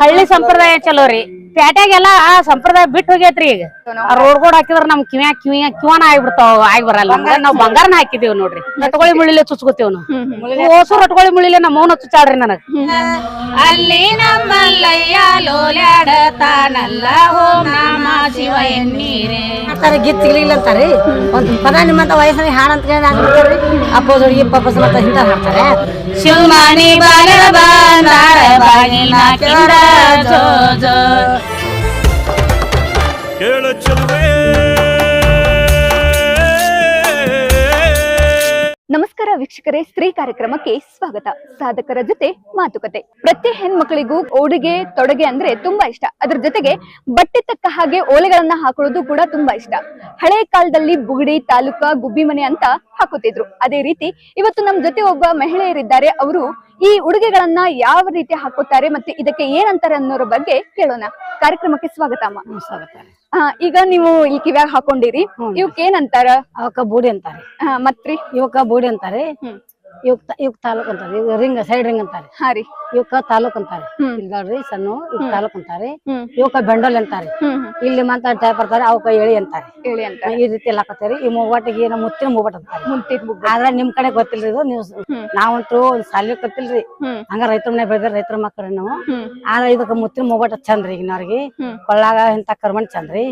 ಹಳ್ಳಿ ಸಂಪ್ರದಾಯ ಚಲೋ ರೀ. ಪ್ಯಾಟ್ಯಾಗೆಲ್ಲ ಆ ಸಂಪ್ರದಾಯ ಬಿಟ್ಟು ಹೋಗೈತ್ರಿ ಈಗ. ರೋಡ್ ಗೋಡ್ ಹಾಕಿದ್ರೆ ನಮ್ ಕಿವ್ಯಾ ಕಿವಿಯ ಕಿವನ ಆಗ್ಬಿಡ್ತಾವ ಆಗಿ ಬರಲ್ಲ ನಾವ್ ಬಂಗಾರನ ಹಾಕಿದೀವಿ ನೋಡ್ರಿ. ರಟ್ಗೊಳಿ ಮುಳಿಲೆ ಚುಚ್ಕೋತೀವ್ ನಾವು. ಓಸು ರಟ್ಗೊಳಿ ಮುಳಿಲೆ ನಮ್ಮ ಮೌನ ಚುಚ್ಚಾಡ್ರಿ ನನಗ್. ಅಲ್ಲಿ ನಮ್ಮಲ್ಲಯ್ಯ ಲೋಲ್ಯಾಡತಾನಲ್ಲ ಓಂ ನಮ ಶಿವ ಎನ್ನೀರೇ. ಅಂತಾರೆ ಗೀತ್ ಸಿಗ್ಲಿಲ್ಲ ಅಂತಾರೆ. ಒಂದ್ ಪದ ನಿಮ್ಮಂತ ವಯಸ್ಸಿನ ಹಾಡಂತ ಅಂತ ಹೇಳಿ ಹಾಡ್ತಾರೆ ಅಪ್ಪೋಸ್ ಹುಡುಗಿ ಪಪ್ಪಸ್ ಮತ್ತ ಹಿಂದ ಹಾಡ್ತಾರೆ. ಶಿವಮಾನಿ ಬಾಗಿನ ಕಿಂದ ಜೋ ಜೋ. ಕೇಳ ಚೆಲುವೆ. ನಮಸ್ಕಾರ ವೀಕ್ಷಕರೇ ಸ್ತ್ರೀ ಕಾರ್ಯಕ್ರಮಕ್ಕೆ ಸ್ವಾಗತ. ಸಾಧಕರ ಜೊತೆ ಮಾತುಕತೆ. ಪ್ರತಿ ಹೆಣ್ಮಕ್ಳಿಗೂ ಉಡುಗೆ ತೊಡುಗೆ ಅಂದ್ರೆ ತುಂಬಾ ಇಷ್ಟ. ಅದ್ರ ಜೊತೆಗೆ ಬಟ್ಟೆ ತಕ್ಕ ಹಾಗೆ ಓಲೆಗಳನ್ನ ಹಾಕೊಳ್ಳೋದು ಕೂಡ ತುಂಬಾ ಇಷ್ಟ. ಹಳೆ ಕಾಲದಲ್ಲಿ ಬುಗುಡಿ ತಾಲೂಕ ಗುಬ್ಬಿ ಮನೆ ಅಂತ ಹಾಕುತ್ತಿದ್ರು. ಅದೇ ರೀತಿ ಇವತ್ತು ನಮ್ ಜೊತೆ ಒಬ್ಬ ಮಹಿಳೆಯರಿದ್ದಾರೆ. ಅವರು ಈ ಉಡುಗೆಗಳನ್ನ ಯಾವ ರೀತಿ ಹಾಕುತ್ತಾರೆ ಮತ್ತೆ ಇದಕ್ಕೆ ಏನಂತಾರೆ ಅನ್ನೋರ ಬಗ್ಗೆ ಕೇಳೋಣ. ಕಾರ್ಯಕ್ರಮಕ್ಕೆ ಸ್ವಾಗತ ಅಮ್ಮ. ಆ, ಈಗ ನೀವು ಈ ಕಿವ್ಯಾಗ ಹಾಕೊಂಡಿರಿ. ಇವಕ್ ಏನಂತಾರ? ಅವಕ್ಕ ಬೂಡಿ ಅಂತಾರೆ. ಮತ್ರಿ? ಇವಕ್ಕ ಬೂಡಿ ಅಂತಾರೆ. ಇವಕ್ ಇವಕ್ ತಾಲೂಕ್ ಅಂತಾರೆ. ಇವ್ ರಿಂಗ್ ಸೈಡ್ ರಿಂಗ್ ಅಂತಾರೆ. ಹಾ ರೀ. ಇವಕ್ಕ ತಾಲೂಕ್ ಅಂತಾರೆ. ಹ್ಮ್. ಸಣ್ಣ ಇವ್ ತಾಲೂಕ್ ಅಂತಾರೆ. ಇವಕ್ಕ ಬೆಂಡಲ್ ಅಂತಾರೆ. ಇಲ್ಲಿ ಮಂತ ಟೈಪ್ ಬರ್ತಾರೆ ಅವಕ್ಕ ಎಳಿ ಅಂತಾರೆ. ಹೇಳಿ ಅಂತ ಈ ರೀತಿ ಎಲ್ಲ ಹಾಕತ್ತೀರಿ. ಈ ಮೂವಟ್ಟಿಗೆ ಏನೋ ಮುತ್ತಿನ ಮೂವಟ್ ಅಂತಾರೆ. ಮುಂತಿದ್ ಮುಗ್ಗು ಆದ್ರೆ ನಿಮ್ ಕಡೆ ಗೊತ್ತಿಲ್ರಿ ಇದು ನೀವು. ನಾವಂತೂ ಒಂದ್ ಸಾಲಿ ಗೊತ್ತಿಲ್ರಿ ಹಂಗ ರೈತರ ಮನೆ ಬೆಳೆದ ರೈತರ ಮಕ್ಕಳು ನಾವು. ಆದ್ರೆ ಇದಕ್ಕ ಮುತ್ತಿನ ಮೂವಟ್ ಚಂದ್ರಿ ಈಗಿನವ್ರಿಗೆ. ಕೊಳ್ಳಾಗ ಇಂತ ಕರ್ಮಣ್ ಚಂದ್ರಿ.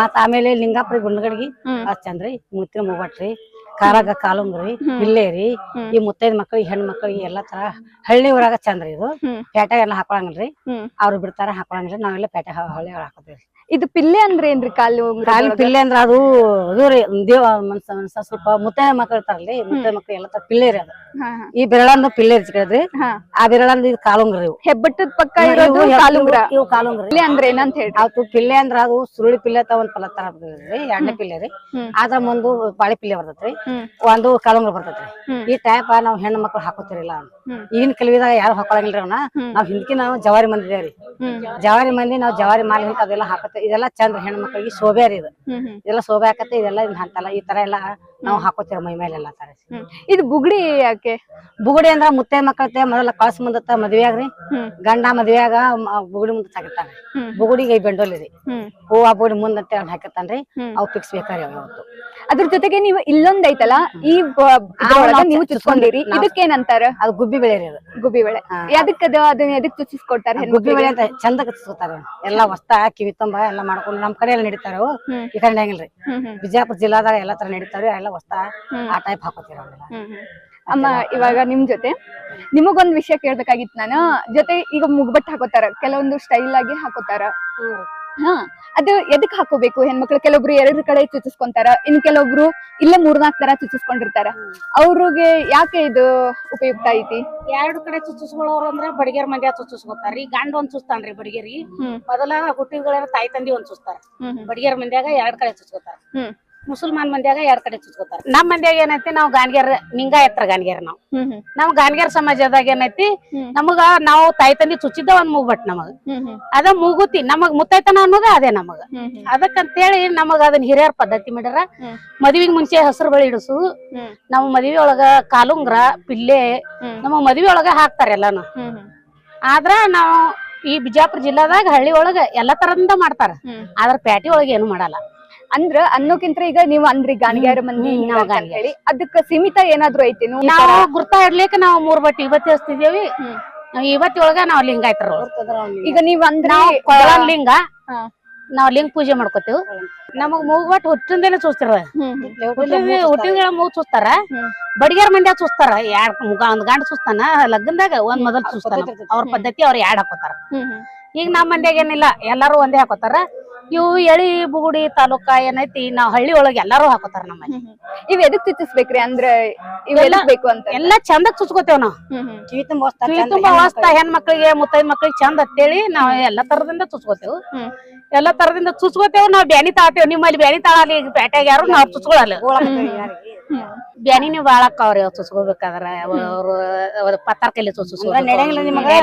ಮತ್ತ ಆಮೇಲೆ ಲಿಂಗಾಪುರಿ ಗುಂಡಗಡಿಗಿ. ಅದ್ ಚಂದ್ರಿ. ಮುತ್ತಿನ ಮೂವಟ್ರಿ. ಕಾರಾಗ ಕಾಲುಂಗ್ರಿ ಇಲ್ಲೇರಿ ಈ ಮುತ್ತೈದ ಮಕ್ಳಿಗೆ ಹೆಣ್ ಮಕ್ಳಿಗೆ ಎಲ್ಲಾ ತರ ಹಳ್ಳಿ ಊರಾಗ ಚಂದ್ರಿ ಇದು. ಪೇಟೆ ಎಲ್ಲ ಹಾಕೊಳಂಗಿಲ್ರಿ ಅವ್ರು ಬಿಡ್ತಾರ ಹಾಕೊಳಂಗಿಲ್ರಿ ನಾವೆಲ್ಲ ಪೇಟೆ ಹಳ್ಳಿ ಒಳಗ ಹಾಕೋತೀವಿ ಇದು ಪಿಲ್ಲೆ ಅಂದ್ರೆ ಏನ್ರಿ ಕಾಲು ಕಾಲು ಪಿಲ್ಲೆ ಅಂದ್ರ ಅದು ಅದು ರೀ ದೇವ ಮನ್ಸ ಮನ್ಸ ಸ್ವಲ್ಪ ಮುತ್ತೈದ ಮಕ್ಳು ಇರ್ತಾರಲ್ರಿ ಮುತ್ತೈದ ಮಕ್ಳು ಎಲ್ಲ ತರ ಪಿಲ್ಲೆ ರೀ ಅದು. ಈ ಬೆರಳಂದು ಪಿಲ್ಲೆ ಇರ್ತಿಕ್ರಿ ಆ ಬೆರಳಂದು ಇದು ಕಾಲುಂಗ್ರಿ ಇವು. ಹೆಬ್ಬಟ್ಟದ ಪಕ್ಕ ಇರೋದು ಕಾಲುಂಗುರ. ಇವು ಕಾಲುಂಗ್ರಿ ಪಿಲ್ಲೆ ಅಂದ್ರೆ ಏನಂತ ಹೇಳಿ ಅದು ಪಿಲ್ಲೆ ಅಂದ್ರ ಅದು ಸುರುಳಿ ಪಿಲ್ಲೆ ಅಂತ ಒಂದ್ ಫಲ ತರ ಎಣ್ಣೆ ಪಿಲ್ಲೆ ರೀ. ಆದ್ರ ಮುಂದು ಬಾಳಿ ಪಿಲ್ಲೆ ಬರ್ತೈತ್ರಿ. ಒಂದು ಕಾಲಂಗ್ರ ಬರ್ತೈತ್ರಿ. ಈ ಟೈಪ್ ನಾವ್ ಹೆಣ್ಣು ಮಕ್ಳು ಹಾಕೋತಿರಿಲ್ಲ ಅವ್ನು. ಈಗಿನ ಕಲಿವಿದಾಗ ಯಾರು ಹಾಕೊಳಂಗಿಲ್ರಿ ಅವ್ನ? ನಾವ್ ಹಿಂದಕಿ ನಾವು ಜವಾರಿ ಮಂದಿ ಇದೇವ್ರಿ. ಜವಾರಿ ಮಂದಿ ನಾವ್ ಜವಾರಿ ಮಾಲಿ ಅಂತ ಅದೆಲ್ಲ ಹಾಕತ್ತೆ ಇದೆಲ್ಲ ಚಂದ್ರ ಹೆಣ್ಣು ಮಕ್ಕಳಿಗೆ ಶೋಭೆ ರೀ ಇದು. ಇದೆಲ್ಲ ಶೋಭೆ ಹಾಕತ್ತೆ ಇದೆಲ್ಲ ಇದ್ ಹಂತಲ್ಲ ಈ ತರ ಎಲ್ಲ ನಾವು ಹಾಕೋತೀವಿ ಮೈ ಮೇಲೆ ಎಲ್ಲಾ ತರ ಇದು ಬುಗುಡಿ ಯಾಕೆ? ಬುಗುಡಿ ಅಂದ್ರ ಮುತ್ತೆ ಮಕ್ಕಳತ್ತೆ ಮೊದಲ ಕಳ್ಸ ಮುಂದತ್ತ ಮದ್ವೆ ಆಗ್ರಿ. ಗಂಡ ಮದ್ವೆಯಾಗ ಬುಗುಡಿ ಮುಂದೆ ತಗಿತಾನೆ ಹ್ಮ್. ಬುಗುಡಿಗೆ ಬೆಂಡೋಲಿ ಇದೆ ಹೂವ ಬುಗುಡಿ ಮುಂದಂತೆ ಹಾಕಿರ್ತಾನ್ರಿ. ಅವ್ ಫಿಕ್ಸ್ ಬೇಕಾರಿ ಅವತ್ತು ಅದ್ರ ಜೊತೆಗೆ ನೀವು ಇಲ್ಲೊಂದ್ ಐತಲ್ಲ ಈ ನಾವು ಚುಚ್ಕೊಂಡಿರಿ. ಇದಕ್ಕೇನಂತಾರ ಅದು ಗುಬ್ಬಿ ಬೆಳೆ ರೀ ಅದು. ಗುಬ್ಬಿ ಬೆಳೆ. ಯಾಕ ಅದನ್ನ ಎದಕ್ ಚುಚ್ಚಿಸ್ಕೊಡ್ತಾರೆ ಗುಬ್ಬಿ ಬೆಳೆ ಅಂತ ಚಂದ ಕಚ್ಚಿಸ್ಕೊತಾರ ಎಲ್ಲಾ ವಸ್ತ ಕಿವಿ ತುಂಬ ಎಲ್ಲಾ ಮಾಡ್ಕೊಂಡು ನಮ್ ಕಡೆ ಎಲ್ಲ ನಡೀತಾರ. ಈ ಕಡೆ ಹೆಂಗಿಲ್ರಿ. ಬಿಜಾಪುರ ಜಿಲ್ಲಾದಾಗ ಎಲ್ಲಾ ತರ ನಡೀತಾರ. ಎಲ್ಲ ಹ್ಮ್. ಆ ಟೈಪ್. ಅಮ್ಮ ಇವಾಗ ನಿಮ್ ಜೊತೆ ನಿಮಗೊಂದ್ ವಿಷಯ ಕೇಳ್ಬೇಕಾಗಿತ್ತು ನಾನು. ಜೊತೆ ಈಗ ಮುಗ್ಬಟ್ ಹಾಕೋತಾರ ಕೆಲವೊಂದು ಸ್ಟೈಲ್ ಆಗಿ ಹಾಕೋತಾರ. ಹಾ ಅದು ಎದಕ್ ಹಾಕೋಬೇಕು? ಹೆಣ್ಮಕ್ಳು ಕೆಲವೊಬ್ರು ಎರಡು ಕಡೆ ಚುಚ್ಚಿಸ್ಕೊಂತಾರ ಇನ್ ಕೆಲವೊಬ್ರು ಇಲ್ಲೇ ಮೂರ್ನಾಲ್ಕ್ ತರ ಚುಚ್ಚಿಸ್ಕೊಂಡಿರ್ತಾರ. ಅವ್ರಿಗೆ ಯಾಕೆ ಇದು ಉಪಯುಕ್ತ ಐತಿ? ಎರಡು ಕಡೆ ಚುಚ್ಚಿಸ್ಕೊಳ್ಳೋರು ಅಂದ್ರ ಬಡಿಗೆರ್ ಮಂದ್ಯ ಈ ಗಂಡ ಒಂದ್ ಚುಚ್ತಾನ್ರಿ ಬಡಿಗೆರಿ ಮೊದಲ ಹುಟ್ಟಿಗಳ ತಾಯಿ ತಂದಿ ಒಂದ್ ಚುಚ್ತಾರ. ಬಡಿಗೆರ್ ಮಂದ್ಯಾಗ ಎರಡ್ ಕಡೆ ಚುಚ್ಕೋತಾರ. ಮುಸಲ್ಮಾನ್ ಮಂದಿಯಾಗ ಎರಡ್ ಕಡೆ ಚುಚ್ಕೋತಾರ? ನಮ್ ಮಂದ್ಯಾಗ ಏನೈತಿ ನಾವ್ ಗಾನ್ಗ್ಯಾರ ನಿಂಗಾಯತ್ರ ಗಾನ್ಗ್ಯಾರ ನಾವ್. ನಾವು ನಮ್ ಗಾನ್ಗ್ಯಾರ ಸಮಾಜದಾಗ ಏನೈತಿ. ನಮಗ ನಾವು ತಾಯಿ ತಂದಿ ಚುಚ್ಚಿದ್ದ ಒಂದ್ ಮೂಗ್ಬಟ್ ನಮಗ. ಅದ ಮೂಗುತಿ ನಮಗ್ ಮುತ್ತೈತನ ಅನ್ನೋದ ಅದೇ ನಮಗ. ಅದಕ್ಕಂತ ಹೇಳಿ ಅದಕ್ಕಂತೇಳಿ ನಮಗ ಅದನ್ನ ಹಿರಿಯರ್ ಪದ್ಧತಿ ಮಾಡ್ಯಾರ. ಮದ್ವಿಗ್ ಮುಂಚೆ ಹಸಿರು ಬಳಿ ಇಡಿಸು. ಹ್ಮ್. ನಮ್ಮ ಮದ್ವಿ ಒಳಗ ಕಾಲುಂಗ್ರ ಪಿಲ್ಲೆ. ನಮ್ಮ ಮದ್ವಿ ಒಳಗ ಹಾಕ್ತಾರ ಎಲ್ಲಾನು. ಆದ್ರ ನಾವು ಈ ಬಿಜಾಪುರ ಜಿಲ್ಲಾದಾಗ ಹಳ್ಳಿ ಒಳಗ ಎಲ್ಲಾ ತರದಿಂದ ಮಾಡ್ತಾರ. ಆದ್ರ ಪ್ಯಾಟಿ ಒಳಗ ಏನು ಮಾಡಲ್ಲ. ಅಂದ್ರ ಅನ್ನೋಕ್ಕಿಂತ ಈಗ ನೀವು ಅಂದ್ರಿ ಗಾನಿಗಾರ ಮಂದಿ ಹ್ಮ್, ನಾವ್ ಅಂತ ಹೇಳಿ ಅದಕ್ಕ ಸೀಮಿತ ಏನಾದ್ರು ಐತಿ ನೀವು ಗುರ್ತಾ ಇಡ್ಲಿಕ್ಕೆ ನಾವು ಮೂರ್ ಬಟ್ಟಿ ಇವತ್ತಿ ಹಚ್ತಿದೇವಿ ಇವತ್ತೊಳಗ ನಾವ್ ಲಿಂಗ ಆಯ್ತಾರ ಈಗ ನೀವ್ ಅಂದ್ರ ನಾವ್ ಕೊಳನ್ ಲಿಂಗ ಹಾ. ನಾವ್ ಲಿಂಗ ಪೂಜೆ ಮಾಡ್ಕೋತೇವ್. ನಮಗ್ ಮೂಗ್ ಬಟ್ ಹುಟ್ಟಿಂದೇನೆ ಚೂಸ್ತಿರ ಹ್ಮ್. ಹುಟ್ಟಿದ ಮೂಗ್ ಚೂಸ್ತಾರ. ಹ್ಮ್. ಬಡಿಗೆರ್ ಮಂದ್ಯ ಚೂಸ್ತಾರ. ಮುಗ ಒಂದ್ ಗಂಡ ಚೂಸ್ತಾನ ಲಗ್ನದಾಗ ಒಂದ್ ಮೊದಲ್ ಚೂಸ್ತಾನ. ಅವ್ರ ಪದ್ಧತಿ ಅವ್ರ ಯಾಡ್ ಹಾಕೋತಾರ. ಹ್ಮ್ ಹ್ಮ್. ಈಗ ನಮ್ಮ ಮಂಡ್ಯಾಗ ಏನಿಲ್ಲ ಎಲ್ಲಾರು ಒಂದೇ ಹಾಕೋತಾರ. ಇವು ಎಳಿ ಬುಗುಡಿ ತಾಲೂಕಾ ಏನೈತಿ ನಾವ್ ಹಳ್ಳಿ ಒಳಗೆ ಎಲ್ಲಾರು ಹಾಕೋತಾರ ನಮ್ಮ. ಇವ್ ಎದಕ್ ಚುಚ್ಚಿಸ್ಬೇಕ್ರಿ ಅಂದ್ರ ಇವೆಲ್ಲ ಬೇಕು ಅಂತ? ಎಲ್ಲಾ ಚಂದ ಚುಚ್ಕೋತೇವ್ ನಾವ್. ಕಿವಿ ತುಂಬಾ ವಸ್ತ ಕಿವಿ ತುಂಬಾ ವಾಸ್ತ ಹೆಣ್ ಮಕ್ಳಿಗೆ ಮುತ್ತೈದ್ ಮಕ್ಳಿಗೆ ಚಂದ ಅಂತೇಳಿ ನಾವ್ ಎಲ್ಲಾ ತರದಿಂದ ಚುಚ್ಕೋತೇವ್. ಎಲ್ಲಾ ತರದಿಂದ ಚುಚ್ಕೋತೇವ್ ನಾವ್ ಬ್ಯಾನಿ ತಾಳ್ತೇವ್ ನಿಮ್ಮಲ್ಲಿ ಬ್ಯಾನಿ ತಾಳಲಿ ಈಗ ಪೇಟೆಗೆ ಯಾರು ನಾವ್ ಚುಚ್ಕೊಳಲ್ಲ. ಬ್ಯಾನಿನೇ ಬಾಳ ಅಕ್ಕಾವ್ರಿ ಅವ್ ಅವ್ರ ಅವ್ರು ಪತ್ತಾರ ಕೈಲಿ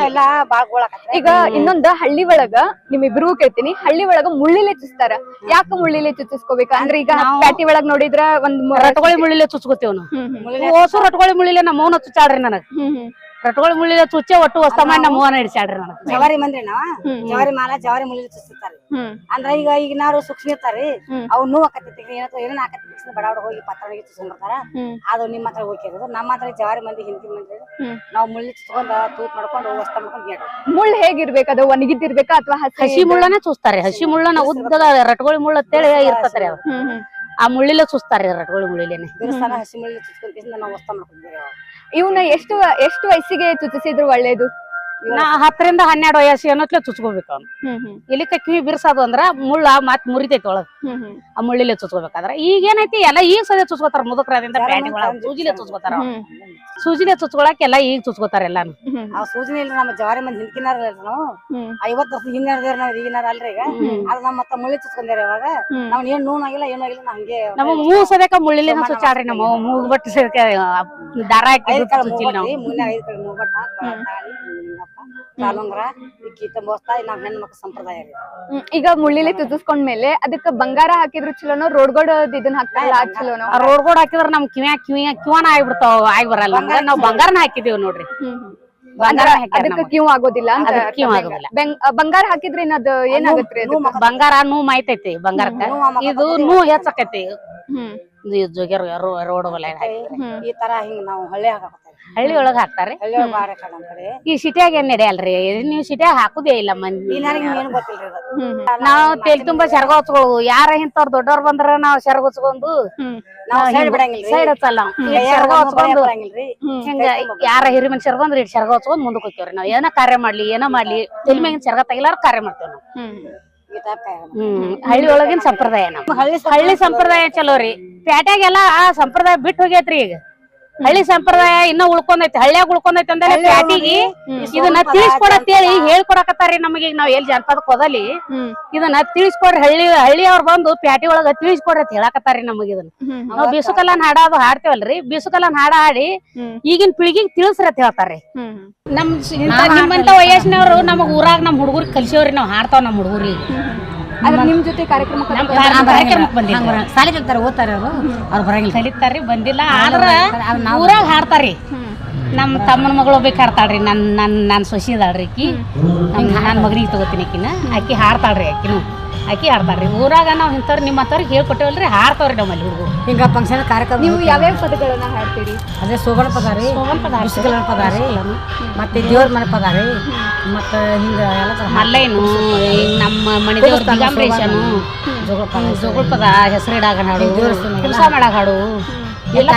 ಎಲ್ಲಾ ಈಗ ಇನ್ನೊಂದ ಹಳ್ಳಿ ಒಳಗ ನಿಮ್ ಇಬ್ರಿಗೂ ಕೇಳ್ತೀನಿ. ಹಳ್ಳಿ ಒಳಗ ಮುಳ್ಳಿಲೆ ಚುಚ್ತಾರ. ಯಾಕ ಮುಳ್ಳಿಲೆ ಚುಚ್ಚಿಸ್ಕೋಬೇಕ ಅಂದ್ರೆ ಈಗ ಪ್ಯಾಟಿ ಒಳಗ್ ನೋಡಿದ್ರ ಒಂದ್ ರಟಗೋಳಿ ಮುಳ್ಳಿಲೆ ಚುಚ್ಕೋತೇವ್ ನಾವು. ಓಸು ರಟ್ಗೊಳಿ ಮುಳ್ಳಿಲೆ ನಮ್ಮ ಮೌನ ಚುಚ್ಚಾಡ್ರಿ ನನಗ್. ರಟಗೋಳಿ ಮುಳ್ಳಿಲೆ ಚುಚ್ಚೆ ಒಟ್ಟು ಹೊಸ ಮಾಡಿ ನಮ್ಮ ಮೌನ ಹಿಡಿಸ್ಯಾಡ್ರಿ ನನಗ್. ಜವಾರಿ ಮಂದ್ರಿ ನಾವ? ಜವಾರಿ ಮಾಲ ಜವಾರಿ ಮುಳ್ಳಿಲೆ ಚುಚ್ಚಿರ್ತಾರ ಅಂದ್ರ ಈಗ ಈಗ ನಾವು ಸೂಕ್ಷ್ಮ ಇರ್ತಾರಿ. ಅವ್ ನೋವು ಆಕತಿ ಏನೋ ಆಕತಿ ಬಡ ಬಡ ಹೋಗಿ ಪತ್ರೊಳಗೆ ಚುಚ್ಕೊಂಡ್ಬರ್ತಾರ ಅದು ನಿಮ್ಮ ಹತ್ರ ಹೋಗಿರೋದು ನಮ್ಮ ಹತ್ರ ಜವಾರಿ ಮಂದಿ ಹಿಂದಿ ಮಂದಿ. ನಾವು ಮುಳ್ಳಿ ಚುಚ್ಕೊಂಡ್ ತೂತ್ ಮಾಡ್ಕೊಂಡು ವಸ್ತ ಮಾಡ್ಕೊಂಡು ಗೇಟ್ ಮುಳ್ಳು ಹೇಗಿರ್ಬೇಕು? ಅದು ಒಣಗಿದ್ದಿರ್ಬೇಕಾ ಅಥವಾ ಹಸಿ ಮುಳ್ಳನ ಚುಸ್ತಾರೆ. ಹಸಿ ಮುಳ್ಳನ ಉದ್ದದ ರಟಗೋಳಿ ಮುಳ್ಳು ಅಂತೇಳಿ ಇರ್ತತ್ರಿ ಅವ್ರು ಆ ಮುಳ್ಳಿಲೆ ಚುಸ್ತಾರೆ ರಟಗೋಳಿ ಮುಳ್ಳಿಲೇನೆ. ಹಸಿ ಮುಳ್ಳಿ ಚುಚ್ಕೊಂಡ್ ನಾವು ವಸ್ತ ಮಾಡ್ಕೊಂಡಿದ್ದೀವಿ ಇವನ್ನ ಎಷ್ಟು ಎಷ್ಟು ವಯಸ್ಸಿಗೆ ಚುಚ್ಚಿಸಿದ್ರು ಒಳ್ಳೇದು? ನಾ ಹತ್ತರಿಂದ ಹನ್ನೆರಡು ವಯಸ್ಸು ಅನ್ನೋತ್ಲೆ ಚುಚ್ಕೋಬೇಕು ಅವ್ನು. ಇಲ್ಲಿಕ ಕಿವಿ ಬಿರ್ಸೋದು ಅಂದ್ರ ಮುಳ್ಳ ಮತ್ ಮುರಿತೈತಿ ಒಳಗ್. ಆ ಮುಳ್ಳಿಲೆ ಚುಚ್ಕೋಬೇಕಾದ್ರ. ಈಗ ಏನೈತಿ ಎಲ್ಲ ಈಗ ಸದ್ಯ ಚುಚ್ಕೋತಾರ ಮುದುಕರದಿಂದ ಪ್ಯಾಟಿ ಒಳಗ ಸೂಜಿಲೆ ಚುಚ್ಕೋತಾರ ಸೂಜಿಲೆ ಚುಚ್ಕೊಳಕ್ ಎಲ್ಲ ಈಗ ಚುಚ್ಕೋತಾರ ಎಲ್ಲಾನು. ಆ ಸೂಜನೆ ಇಲ್ಲ ನಮ್ಮ ಜವಾರಿ ಮಂದಿ ಹಿಂದಿನಾರ ನಾವು. ಐವತ್ತು ವರ್ಷ ಹಿಂದೆ ನಡೆದೇವ್ರ ನಾವ್ ಈಗಿನಾರ ಅಲ್ರಿ ಈಗ. ಅದು ನಮ್ಮ ಮತ್ತ ಮುಳ್ಳಿ ಚುಚ್ಕೊಂಡೇವ್ರಿ ಇವಾಗ. ನಾವ್ ಏನ್ ನೂನ್ ಆಗಿಲ್ಲ ಏನೂ ಆಗಿಲ್ಲ ನಾ ಹಂಗೆ ನಮ್ಮ ಮೂಗ್ ಸದ್ಯಕ ಮುಳ್ಳಿಲೆ ಚುಚ್ಚಾಡ್ರಿ ನಮ್ಮ ಮೂಗ್ ಬಟ್ಟು ದಾರ ಹಾಕಿ ಮುನ್ನ ಐದ್ ಕಡೆ ತಾಳಿ ಹಿಂಗಪ್ಪ ಕಾಲುಂಗ್ರ ಈ ಗೀತ ಮೋಸ್ತಾ ಹೆಣ್ಮಕ್ಳ ಸಂಪ್ರದಾಯ ರೀ. ಹ್ಮ್. ಈಗ ಮುಳ್ಳಿಲಿ ತುದಿಸ್ಕೊಂಡ್ಮೇಲೆ ಅದಕ್ಕ ಬಂಗಾರ ಹಾಕಿದ್ರು ಚಲೋನೋ ರೋಡ್ಗೋಡ್ ಇದನ್ನ ಹಾಕ್ತಾರಲ್ಲ ಅದ್ ಚಲೋನೋ? ರೋಡ್ ಗೋಡ್ ಹಾಕಿದ್ರ ನಮ್ ಕಿವ್ಯಾ ಕಿವಿಯ ಕಿವನ ಆಗ್ಬಿಡ್ತಾವ ಆಗಿ ಬರಲ್ಲ ನಮ್ಗ ನಾವ್ ಬಂಗಾರನ ಹಾಕಿದೀವಿ ನೋಡ್ರಿ. ಹ್ಮ್ ಹ್ಮ್. ಬಂಗಾರ ಹಾಕ್ಯಾರ ಅದಕ್ಕ ನಮ್ಗೆ. ಕ್ಯೂ ಆಗೋದಿಲ್ಲ ಅಂತ ಅದಕ್ಕ ಅರ್ಥ ಕಿವ್ ಬೆಂಗ- ಆಗೋದಿಲ್ಲ. ಬೆಂಗ್- ಆ, ಬಂಗಾರ ಹಾಕಿದ್ರೆ ಇನ್ನದ್ ಏನಾಗತ್ರಿ ಅದು ಬಂಗಾರ ನೂ ಮಾಯ್ತೈತಿ ಬಂಗಾರಕ್ಕ. ಇದು ನೂ ಹೆಚ್ಚಕೈತಿ. ಹ್ಮ್. ಇದು ಜೋಗ್ಯಾರ ರೋಡ್ ಒಲೆ ಈ ತರ ಹಿಂಗ್ ನಾವು ಹಳ್ಳಿ ಹಾಕತ್ತೇವೆ ಹಳ್ಳಿ ಒಳಗ ಹಾಕ್ತಾರಿ ಈ ಸಿಟಿಯಾಗ ಏನ್ ನಡೆಯಲ್ರಿ? ನೀವು ಸಿಟಿಯಾಗ ಹಾಕುದೇ ಇಲ್ಲ ಮಂದಿ. ನಾವು ತೆಲ್ ತುಂಬಾ ಸೆರಗ ಹೊಚ್ಕೊಳ್ಳು ಯಾರ ಇಂತವ್ರ ದೊಡ್ಡವ್ರ ಬಂದ್ರ ನಾವ್ ಸೆರಗ ಹಚ್ಕೊಂಡು ಸೈಡ್ ಹಚ್ಚಲ್ಲ ಸೆರಗ ಹೊಚ್ಕೊಂಡು ಹಿಂಗ ಯಾರ ಹಿರಿ ಮನುಷ್ಯರ್ ಬಂದ್ರ ಇಟ್ ಸೆರಗ ಹಚ್ಕೊಂಡ್ ಮುಂದಕ್ಕೆ ಹೋಗ್ತೇವ್ರಿ ನಾವ್ ಏನ ಕಾರ್ಯ ಮಾಡ್ಲಿ ಏನೋ ಮಾಡ್ಲಿ ತೆಲ್ ಮ್ಯಾಗಿನ ಸೆರಗ ತೆಗಿಲಾರ ಕಾರ್ಯ ಮಾಡ್ತೇವ್ ನಾವು. ಹ್ಮ್. ಹಳ್ಳಿ ಒಳಗಿನ ಸಂಪ್ರದಾಯ ನಮ್ ಹಳ್ಳಿ ಹಳ್ಳಿ ಸಂಪ್ರದಾಯ ಚಲೋ ರೀ. ಪ್ಯಾಟ್ಯಾಗೆಲ್ಲ ಆ ಸಂಪ್ರದಾಯ ಬಿಟ್ಟು ಹೋಗೈತ್ರಿ ಈಗ. ಹಳ್ಳಿ ಸಂಪ್ರದಾಯ ಇನ್ನ ಉಳ್ಕೊಂಡೈತಿ ಹಳ್ಳಿಯಾಗ ಉಳ್ಕೊಂಡೈತಿ ಅಂದ್ರೆ ಪ್ಯಾಟಿಗೆ. ಇದನ್ನ ತಿಳಿಸ್ಕೊಡತ್ತೇಳಿ ಹೇಳ್ಕೊಡಕತ್ತಾರಿ ನಮಗೆ ಈಗ ನಾವ್ ಎಲ್ಲಿ ಜನಪದ ಕೊದಲಿ ಇದನ್ನ ತಿಳಿಸ್ಕೊಡ್ರಿ ಹಳ್ಳಿ ಹಳ್ಳಿ ಅವ್ರ ಬಂದು ಪ್ಯಾಟಿ ಒಳಗ ತಿಳಿಸ್ಕೊಡ್ರಿ ಅಂತ ಹೇಳಕತ್ತಾರಿ ನಮಗ ಇದನ್ನ. ನಾವ್ ನಾವ್ ಹಾಡ ಹಾಡೋದು ಹಾಡ್ತೇವಲ್ರಿ ಬಿಸುಕಲನ್ ಹಾಡ ಹಾಡಿ ಈಗಿನ ಪೀಳಿಗೆಗೆ ತಿಳಿಸ್ರಿ ಅಂತ ಹೇಳ್ತಾರ್ರಿ. ನಮ್ ನಿಮ್ಮಂತ ವಯಸ್ಸಿನವ್ರು ನಮಗ ಊರಾಗ ನಮ್ ಹುಡುಗರ್ ಕಲ್ಸೇವ್ರಿ ನಾವ್ ಹಾಡ್ತಾವ್ ನಮ್ ಹುಡುಗರಿಗೆ ಅದ್ರ ನಿಮ್ ಜೊತೆ ಕಾರ್ಯಕ್ರಮಕ್ಕೆ ನಮ್ ಕಾರ್ಯಕ್ರಮಕ್ಕೆ ಬಂದಿಲ್ಲ ಸಾಲಿ ಕಲ್ತಾರ ಓದ್ತಾರ ಅವರು. ಅವ್ರು ಬರಂಗಿಲ್ಲ. ಕಲಿತಾರ್ರಿ ಬಂದಿಲ್ಲ. ಆದ್ರ ಊರಾಗ ಹಾಡ್ತಾರ್ರಿ. ನಮ್ಮ ತಮ್ಮನ ಮಗಳು ಒಬ್ಬಾಕಿ ಹಾಡ್ತಾಳ್ರಿ ನನ್ನ ನನ್ನ ನನ್ ಸೊಸಿ ಅದಾಳ್ರಿ ಆಕಿ. ನಮ್ ನನ್ ಮಗನಿಗೆ ತಗೋತೀನಿ ಆಕಿನ. ಆಕಿ ಹಾಡ್ತಾಳ್ರಿ ಆಕಿನು. ಆಕಿ ರೀ ಊರಾಗ ನಾವು ಇಂಥವ್ರು ನಿಮ್ಮ ಹತ್ತವ್ರಿಗೆ ರೀ ಹಾಡ್ತಾವ್ರಿ ನಮ್ಮಲ್ಲಿ ಹುಡುಗರು ಹಿಂಗ ಫಂಕ್ಷನ್ ಕಾರ್ಯಕ್ರಮ ನೀವು ಯಾವ್ಯಾವ ಪದಗಳನ್ನ ಹಾಡ್ತೀರಿ? ಅದೇ ಸೋಗಣ ಪದ ರೀ. ಬಿಸಿಕಲನ ಪದ ರೀ. ಮತ್ತೆ ದೇವ್ರ ಮನೆ ಪದ ರೀ. ಮತ್ತೆ ಹಿಂಗ ಎಲ್ಲ ತರ ಮಲ್ಲೈನು ನಮ್ಮ ಮಣಿದೇವ್ರ ದಿಗಾಂಬರೇಶನು. ಜೋಗಳ ಪದ. ಹೆಸರಿಡಾಗ ಹಾಡು ಕೆಲಸ ಮಾಡಾಗ ಹಾಡು. ಎಲ್ಲ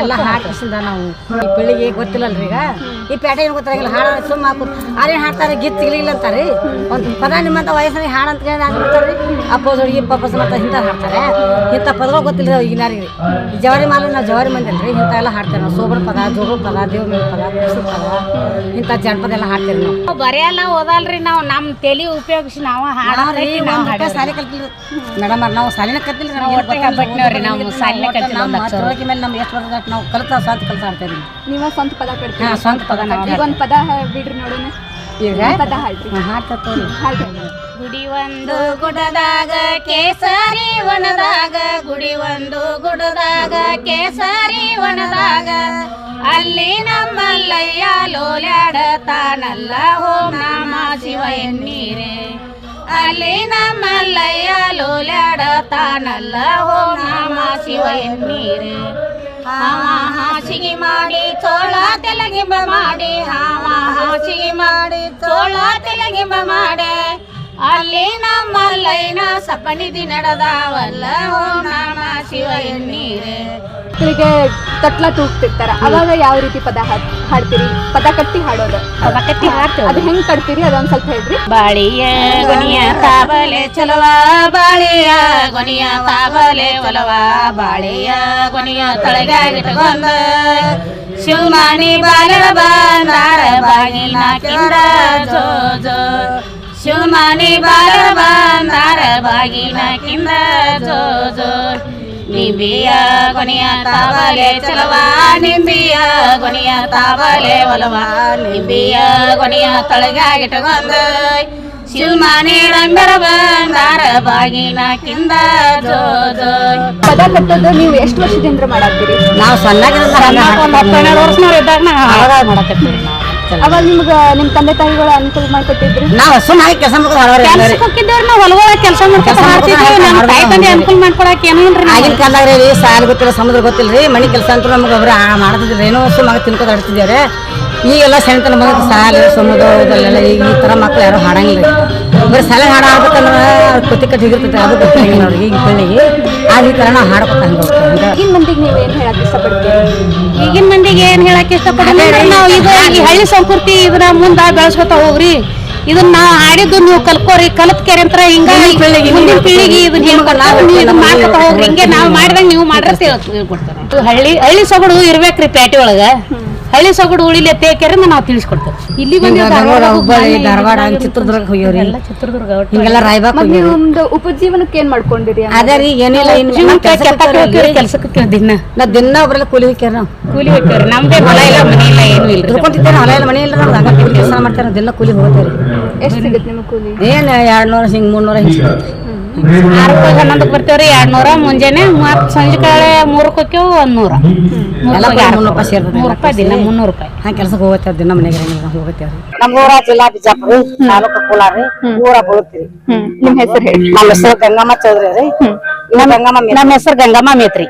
ಎಲ್ಲ ಹಾಡ್ಕಿಸಿಂದ ನಾವು ಈ ಬೆಳಿಗ್ಗೆ ಗೊತ್ತಿಲ್ಲಲ್ರಿ ಈಗ. ಈ ಪೇಟೆ ಏನು ಗೊತ್ತಾಗಿಲ್ಲ ಹಾಡ ಸುಮ್ಮ ಆರೇನ್ ಹಾಡ್ತಾರೆ ಗೀತ್ ಸಿಗ್ಲಿಲ್ಲ ಅಂತಾರೆ. ಒಂದು ಪದ ನಿಮ್ಮಂತ ವಯಸ್ಸಿನ ಹಾಡು ಅಂತ ಕೇಳಿ ಹಾಡ್ತಾರೆ ಅಪ್ಪೋಸ್ ಹುಡುಗಿ ಪಪ್ಪಸ್ ಅಂತ ಇಂಥ ಹಾಡ್ತಾರೆ. ಇಂಥ ಪದಗಳು ಗೊತ್ತಿಲ್ಲ ಈಗಿನಾರಿಗೆ ಜವಾರಿ ಮಾಲು ನಾವು ಜವಾರಿ ಮಂದಿ ಅಲ್ರಿ ಇಂಥ ಎಲ್ಲ ಹಾಡ್ತೇವೆ ನಾವು. ಸೋಬರ ಪದ ಜೋಗಳ ಪದ ದೇವ್ರ ಮೇಲೆ ಪದ ಕುಸಿದ ಪದ ಇಂಥ ಜನಪದ ಎಲ್ಲ ಹಾಡ್ತೇವೆ ನಾವು. ಬರೆಯಲ್ಲ ಓದಲ್ರಿ ನಾವು ನಮ್ಮ ತಲಿ ಉಪಯೋಗಿಸಿ ನಾವು ಹಾಡೋರಿ ನಾವು ಸಾಲಿ ಕಲ್ತಿಲ್ಲ ಮೇಡಮ್ ನಾವು ಸಾಲಿನ ಕಲ್ತಿಲ್ಲ ನಾವು ಸಾಲಿನ ಕಲ್ತಿಲ್ಲ ತಿಳುವಳಿಕೆ ಮೇಲೆ ನಮ್ಗೆ ಎಷ್ಟು ಬರ್ತದೆ ನಾವು ಕಲ್ತ ಸ್ವಂತ ಕಲ್ತ ಆಡ್ತೇವೆ ನೀವ ಸ್ವಂತ ಪದ ಕಟ್ತೀರಿ ಹಾ ಸ್ವಂತ ಪದ ನಾವು ಈಗ ಒಂದ್ ಪದ ಬಿಡ್ರಿ ನೋಡೋಣ. ಈಗ? ಒಂದ್ ಪದ ಹಾಡ್ರಿ. ಹಾಡ್ತೇವೆ ಹಾಡ್ರಿ. ಗುಡಿ ಒಂದು ಗುಡದಾಗ ಕೇಸರಿ ವನದಾಗ. ಗುಡಿ ಒಂದು ಗುಡದಾಗ ಕೇಸರಿ ವನದಾಗ. ಅಲ್ಲಿ ನಮ್ಮಲ್ಲಯ್ಯ ಲೋಲ್ಯಾಡತಾನಲ್ಲ ಓಂ ನಮ ಶಿವ ಎನ್ನೀರೆ ಅಲ್ಲಿ ನಮ್ಮಲ್ಲಯ್ಯ ಲೋಲ್ಯಾಡತಾನಲ್ಲ. ಓಂ ನಮ ಶಿವ ಹಾಸಿಗೆ ಮಾಡಿ, ಚೋಳ ತೆಲಗಿಂಬ ಮಾಡಿ. ಹಾಸಿಗೆ ಮಾಡಿ, ಚೋಳ ತೆಲಗಿಂಬ ಮಾಡೆ. ಅಲ್ಲಿ ನಮ್ಮಲ್ಲೈನ ಸಪನಿಧಿ ನಡೆದಾವಲ್ಲ. ಓಂ ನಮ ಶಿವ ಮಕ್ಕಳಿಗೆ ತಟ್ಲ ತೂಗ್ತಿರ್ತಾರ. ಅವಾಗ ಯಾವ ರೀತಿ ಪದ ಹಾಡ್- ಹಾಡ್ತೀರಿ? ಪದ ಕಟ್ಟಿ ಹಾಡೋದು. ಪದಕತ್ತಿ ಹಾಡ್ತೇವೆ. ಅದು ಹೆಂಗ್ ಕಟ್ತೀರಿ? ಅದೊಂದ್ ಸ್ವಲ್ಪ ಹೇಳ್ರಿ. ಬಾಳಿಯ ಗೊನಿಯ ತಾಬಲೆ ಚಲವ ಬಾಳಿಯ ಗೊನಿಯ ತಾಬಲೆ ಒಲವ. ಬಾಳಿಯ ಗೊನಿಯ ತಳಗಾಗಿಟ್ಕೊಂಡ ಶಿವಮಾನಿ ಬಾಲರ ಬಂದಾರ ಬಾಗಿನ ಕಿಂದ ಜೋ ಜೋ ಶಿವಮಾನಿ ಬಾಲರ ಬಂದಾರ ಬಾಗಿನ ಕಿಂದ ಜೋ ಜೋ ನಿಂಬಿಯ ಕೊನೆಯ ತಾವಲೆ ಚಲವ ನಿಂಬಿಯ ಕೊನೆಯ ತಾವಲೆ ಒಲವ. ನಿಂಬಿಯ ಕೊನೆಯ ತಳಗಾಗಿಟ್ಟುಕೊಂಡ ಶಿಲ್ಮಾನಿ ರಂಗರ ಬಂದಾರ ಬಾಗಿನ ಕಿಂದ ಪದ ಕಟ್ಟೋದು ನೀವು ಎಷ್ಟು ವರ್ಷದಿಂದ ಮಾಡಾಕ್ತೀರಿ ನಾವು ಸಣ್ಣ ಒಂದ್ ಹತ್ತು ಹನ್ನೆರಡು ವರ್ಷನವ್ರು ಇದ್ದಾಗ ನಾವು ಅವಾಗ ಮಾಡಕತ್ತೀವಿ ನಾವು ಅವಾಗ ನಿಮ್ಗ ನಿಮ್ ತಂದೆ ತಾಯಿಗಳು ಅನುಕೂಲ ಮಾಡ್ಕೊಟ್ಟಿದ್ರು? ನಾವು ಸುಮ್ಮನೆ ಕೆಲಸ ಮಾಡ್ಕೊಂಡು ಹಳವರಿ ಕೆಲ್ಸಕ್ಕೆ ಹೋಗಿದ್ದೇವ್ರಿ ನಾವು ಹೊಲಗೊಳಗ ಕೆಲಸ ಮಾಡ್ತಿದ್ವಿ. ನಮ್ಮ ತಾಯಿ ತಂದೆ ಅನುಕೂಲ ಮಾಡ್ಕೊಡಕ್ ಆಗಿನ ಕಾಲದಾಗ ರೀ ಸಾಲ ಗೊತ್ತಿಲ್ಲ ಸಮುದ್ರ ಗೊತ್ತಿಲ್ಲ ರೀ ಮನಿ ಕೆಲಸ ಅಂತೂ ನಮ್ಗೆ ಒಬ್ರು ಮಾಡ್ತಿದ್ರು. ಏನೋ ಸುಮ್ಮನೆ ತಿನ್ಕೋತ ಆಡ್ತಿದ್ದೇವ್ರೆ ಈಗೆಲ್ಲ ಸೆಣತನ ಬಂದ ಸಾಲ ಸಮುದ್ರ ಇದೆಲ್ಲ ಈಗ ಈ ತರ ಮಕ್ಳು ಯಾರು ಹಾಡಂಗಿಲ್ಲ ಬರೀ ಸಾಲ ಹಾಡು ಆಡ್ಬೇಕಂದ್ರ ಕೊತ್ತಿ ಕಟ್ಟಿ ಹಿಗಿರ್ತೈತೆ ಅದು ಗೊತ್ತಿಲ್ಲ ಅವ್ರಿಗೆ ಈಗ ಪೀಳಿಗೆ ಆಗ ಈ ತರ ನಾವು ಹಾಡ್ಕೊತ ಹಂಗೆ ಹೋಗ್ತೀವಿ. ಈಗಿನ ಮಂದಿಗೆ ಹೇಳಕ್ ಇಷ್ಟಪಡ್ತೀವಿ ಈಗಿನ ಹೇಳಕ್ ಇಷ್ಟಪಡ್ತೀವಿ ನಾವು ಇದು ಈ ಹಳ್ಳಿ ಸಂಸ್ಕೃತಿ ಇದನ್ನ ಮುಂದ ಬೆಳೆಸ್ಕೊತಾ ಹೋಗ್ರಿ. ಇದನ್ನ ನಾವು ಆಡಿದ್ದು ನೀವು ಕಲ್ಕೋರಿ ಕಲತ್ಕೇರಿ ಕೆರೆ ಅಂತ ಹಿಂಗ ಮುಂದಿನ ಪೀಳಿಗೆ ಇದನ್ನ ಹೇಳ್ಕೊಡ್ತಾ ನೀವು ಇದನ್ನ ಮಾಡ್ಕೊತ ಹೋಗ್ರಿ. ಹಿಂಗೆ ನಾವು ಮಾಡಿದಂಗ ನೀವು ಮಾಡ್ರೆ ಇದು ಹಳ್ಳಿ ಹಳ್ಳಿ ಸೊಗಡು ಇರ್ಬೇಕ್ರಿ ಪ್ಯಾಟಿ ಒಳಗ ಹಳ್ಳಿ ಸೊಗಡು ಉಳಿಲೆ ತೇಕೆರೆ ನಾವು ತಿಳಿಸ್ಕೊಡ್ತೇವೆ. ಇಲ್ಲಿ ಬಂದು ಧಾರವಾಡ ಹುಬ್ಬಳ್ಳಿ ಧಾರವಾಡ ಚಿತ್ರದುರ್ಗ ಹೋಗ್ಯವ್ರಿ. ಎಲ್ಲ ಚಿತ್ರದುರ್ಗ ಒಟ್ಟು ಹಿಂಗೆಲ್ಲ ರಾಯಬಾಗ್ ಮತ್ ಹೋಗ್ಯವ್ರಿ. ನಿಮ್ದು ಉಪಜೀವನಕ್ಕೆ ಏನ್ ಮಾಡ್ಕೊಂಡಿರಿ ಅದೇ ರೀ ಏನಿಲ್ಲ ಇನ್ನು ಜೀವನಕ್ಕೆ ಹೋಗ್ತೀವಿ ದಿನ ನಾ ದಿನ ಒಬ್ರೆಲ್ಲ ಕೂಲಿ ಹೋಗ್ಯಾರ ನಾವು. ಕೂಲಿ ಹೋಗ್ತೀವ್ರಿ ನಮ್ದೇ ಹೊಲ ಇಲ್ಲ ಮನೆ ಇಲ್ಲ ಏನು ಇಲ್ಲ. ದುಡ್ಕೊಂತಿದ್ದೇನೆ ಹೊಲ ಇಲ್ಲ ಮನೆ ಇಲ್ಲ ನಮ್ದು ಹಂಗ ಕೂಲಿ ಕೆಲಸ ಮಾಡ್ತಾರೆ ಕೂಲಿ ಹೋಗ್ತೇವೆ ಎಷ್ಟು ಸಿಗುತ್ತೆ ನಿಮ್ಗೆ ಕೂಲಿ? ಏನ್ ಎರಡ್ ನೂರ ಹಿಂಗ್ ಮೂರ್ನೂರ ಹಿಂಗ್ ಸಿಗ್ತೈತಿ. ಆರು ರೂಪಾಯಿ ಹನ್ನೊಂದಕ್ಕೆ ಬರ್ತೇವ್ರಿ ಎರಡ್ ನೂರ ಮುಂಜಾನೆ ಮತ್ತ್ ಸಂಜೆ ಕಾಳೆ ಮೂರಕ್ಕೆ ಹೋಕ್ಯವು ಒಂದ್ ನೂರ ಮುನ್ನೂರು ರೂಪಾಯಿ ದಿನ ಮುನ್ನೂರು ರೂಪಾಯಿ. ಹಂಗ ಕೆಲ್ಸಕ್ಕೆ ಹೋಗ್ತೇವೆ ದಿನ ಮನೆಗೆ ಹೋಗತ್ತೇವ್ರಿ. ನಮ್ಮ ಊರ ಜಿಲ್ಲಾ ಬಿಜಾಪುರ ತಾಲೂಕು ಕೋಲಾರ ರೀ ಊರ ಬೀಳುತ್ತೀರಿ ನಿಮ್ ಹೆಸರು ಹೇಳಿ. ನಮ್ಮ ಹೆಸರು ಗಂಗಮ್ಮ ಚೌಧರಿ ರೀ. ಇವ್ರು ಗಂಗಮ್ಮ. ನಮ್ಮ ಹೆಸರು ಗಂಗಮ್ಮ ಮೇತ್ರಿ.